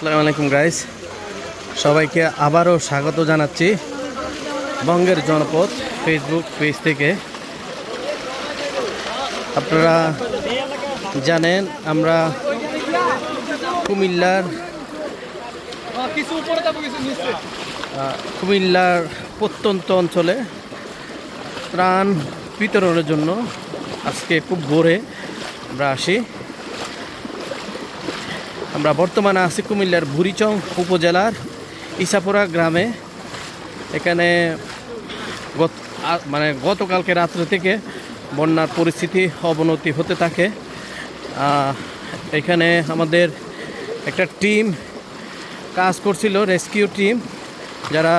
আসসালামু আলাইকুম গাইস সবাইকে আবারও স্বাগত জানাচ্ছি বঙ্গের জনপদ ফেসবুক পেজ থেকে। আপনারা জানেন, আমরা কুমিল্লার কুমিল্লার প্রত্যন্ত অঞ্চলে ত্রাণ বিতরণের জন্য আজকে খুব ভোরে আমরা আসি। আমরা বর্তমানে আছি কুমিল্লার বুড়িচং উপজেলার ইসাপুরা গ্রামে। এখানে গত মানে গতকালকে রাত্রে থেকে বন্যার পরিস্থিতি অবনতি হতে থাকে। এখানে আমাদের একটা টিম কাজ করছিল, রেস্কিউ টিম, যারা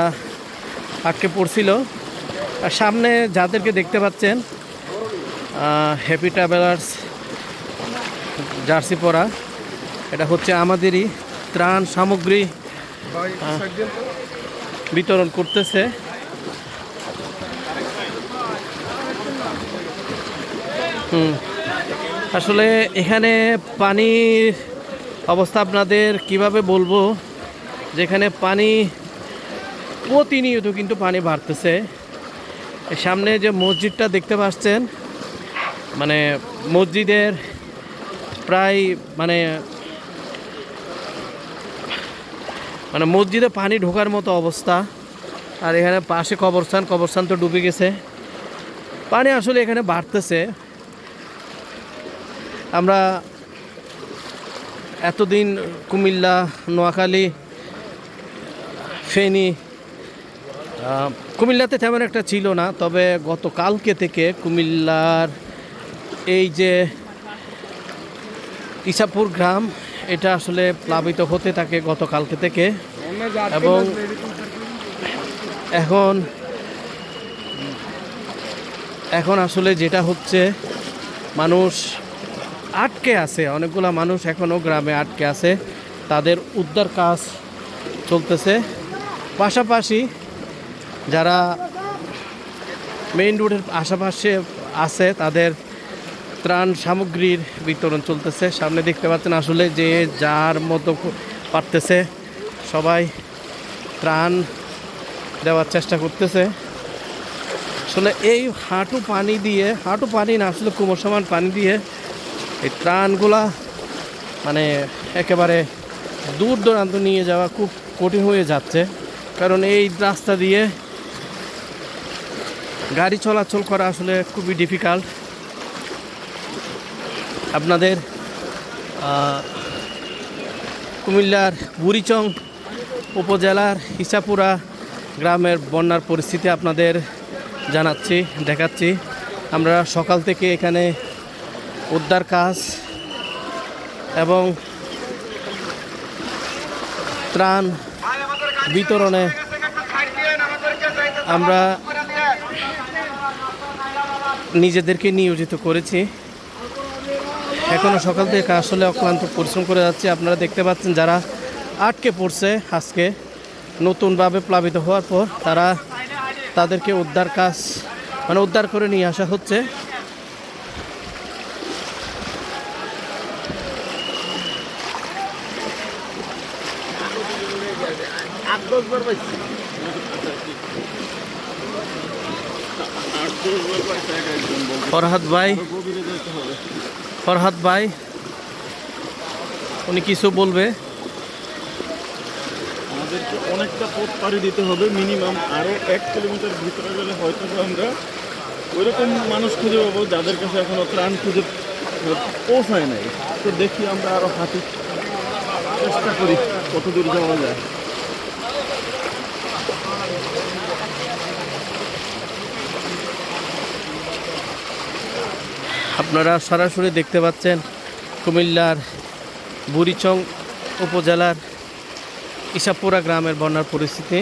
আটকে পড়ছিল। আর সামনে যাদেরকে দেখতে পাচ্ছেন হ্যাপি ট্রাভেলার্স জার্সি পরা। এটা হচ্ছে আমাদেরই ত্রাণ সামগ্রী। বিতরণ করতেছে। হুম। আসলে এখানে পানির অবস্থা আপনাদের কীভাবে বলব? যেখানে পানি প্রতিনিয়ত কিন্তু পানি বাড়তেছে। সামনে যে মসজিদটা দেখতে পাচ্ছেন মানে মসজিদের প্রায় মানে মানে মসজিদে পানি ঢোকার মতো অবস্থা। আর এখানে পাশে কবরস্থান কবরস্থান তো ডুবে গেছে। পানি আসলে এখানে বাড়তেছে। আমরা এতদিন কুমিল্লা, নোয়াখালী, ফেনী কুমিল্লাতে তেমন একটা ছিল না, তবে গতকালকে থেকে কুমিল্লার এই যে ইসাপুর গ্রাম এটা আসলে প্লাবিত হতে থাকে গতকালকে থেকে। এবং এখন এখন আসলে যেটা হচ্ছে, মানুষ আটকে আছে, অনেকগুলো মানুষ এখনও গ্রামে আটকে আছে। তাদের উদ্ধার কাজ চলতেছে। পাশাপাশি যারা মেইন রোডের আশেপাশে আছে, তাদের ত্রাণ সামগ্রীর বিতরণ চলতেছে। সামনে দেখতে পাচ্ছেন আসলে যে যার মতো পারতেছে, সবাই ত্রাণ দেওয়ার চেষ্টা করতেছে। আসলে এই হাঁটু পানি দিয়ে, হাঁটু পানি না, আসলে কুমোর সমান পানি দিয়ে এই ত্রাণগুলা মানে একেবারে দূর দূরান্ত নিয়ে যাওয়া খুব কঠিন হয়ে যাচ্ছে। কারণ এই রাস্তা দিয়ে গাড়ি চলাচল করা আসলে খুবই ডিফিকাল্ট আপনাদের কুমিল্লার বুড়িচং উপজেলার ইসাপুরা গ্রামের বন্যার পরিস্থিতি আপনাদের জানাচ্ছি, দেখাচ্ছি। আমরা সকাল থেকে এখানে উদ্ধার কাজ এবং ত্রাণ বিতরণে আমরা নিজেদেরকে নিয়োজিত করেছি। এখনও সকাল থেকে আসলে অক্লান্ত পরিশ্রম করে যাচ্ছে। আপনারা দেখতে পাচ্ছেন যারা আটকে পড়ছে আজকে, নতুনভাবে প্লাবিত হওয়ার পর তারা তাদেরকে উদ্ধার কাজ মানে উদ্ধার করে নিয়ে আসা হচ্ছে। ফরহাদ ভাই ফরহাদ ভাই, উনি কিছু বলবে? আমাদেরকে অনেকটা পথ পাড়ি দিতে হবে, মিনিমাম আরও এক কিলোমিটার ভিতরে গেলে হয়তো আমরা ওইরকম মানুষ খুঁজে পাবো যাদের কাছে এখনও ত্রাণ খুঁজে পৌঁছায় নাই। তো দেখি আমরা আরও হাঁটি। চেষ্টা করি কত দূর যাওয়া যায়। আপনারা সরাসরি দেখতে পাচ্ছেন কুমিল্লার বুড়িচং উপজেলার ইসাপুরা গ্রামের বন্যার পরিস্থিতি।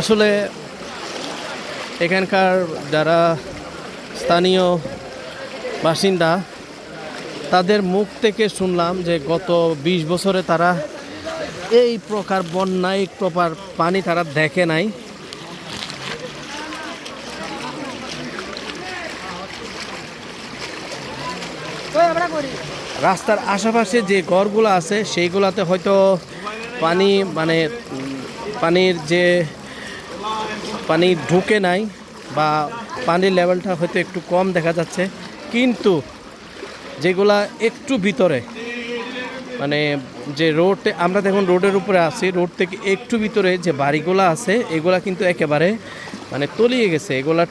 আসলে এখানকার যারা স্থানীয় বাসিন্দা, তাদের মুখ থেকে শুনলাম যে গত ২০ বছরে তারা এই প্রকার বন্যায় প্রপার পানি তারা দেখে নাই। রাস্তার আশেপাশে যে ঘরগুলো আছে, সেইগুলোতে হয়তো পানি মানে পানির যে, পানি ঢুকে নাই বা পানির লেভেলটা হয়তো একটু কম দেখা যাচ্ছে। কিন্তু যেগুলা একটু ভিতরে মানে যে রোডে, আমরা দেখুন রোডের উপরে আছি, রোড থেকে একটু ভিতরে যে বাড়িগুলো আছে, এগুলা কিন্তু একেবারে মানে তলিয়ে গেছে। এগুলা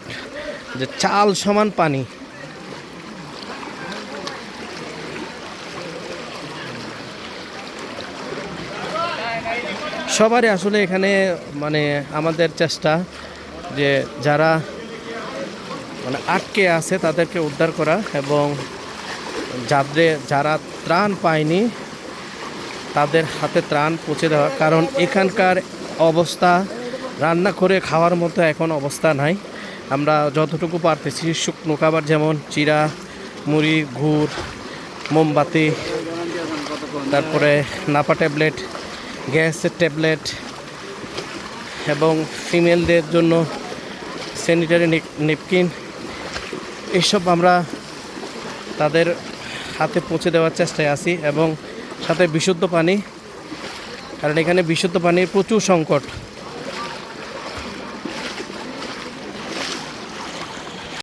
যে চাল সমান পানি। সবারই আসলে এখানে মানে আমাদের চেষ্টা যে যারা মানে আটকে আছে তাদেরকে উদ্ধার করা এবং যাদের যারা ত্রাণ পায়নি তাদের হাতে ত্রাণ পৌঁছে দেওয়া। কারণ এখানকার অবস্থা, রান্না করে খাওয়ার মতো এখন অবস্থা নাই। আমরা যতটুকু পারতেছি, শুকনো খাবার যেমন চিরা মুড়ি, গুড়, মোমবাতি, তারপরে নাপা ট্যাবলেট গ্যাসের ট্যাবলেট এবং ফিমেলদের জন্য স্যানিটারি নেপকিন এইসব আমরা তাদের হাতে পৌঁছে দেওয়ার চেষ্টায় আছি এবং সাথে বিশুদ্ধ পানি, কারণ এখানে বিশুদ্ধ পানির প্রচুর সংকট।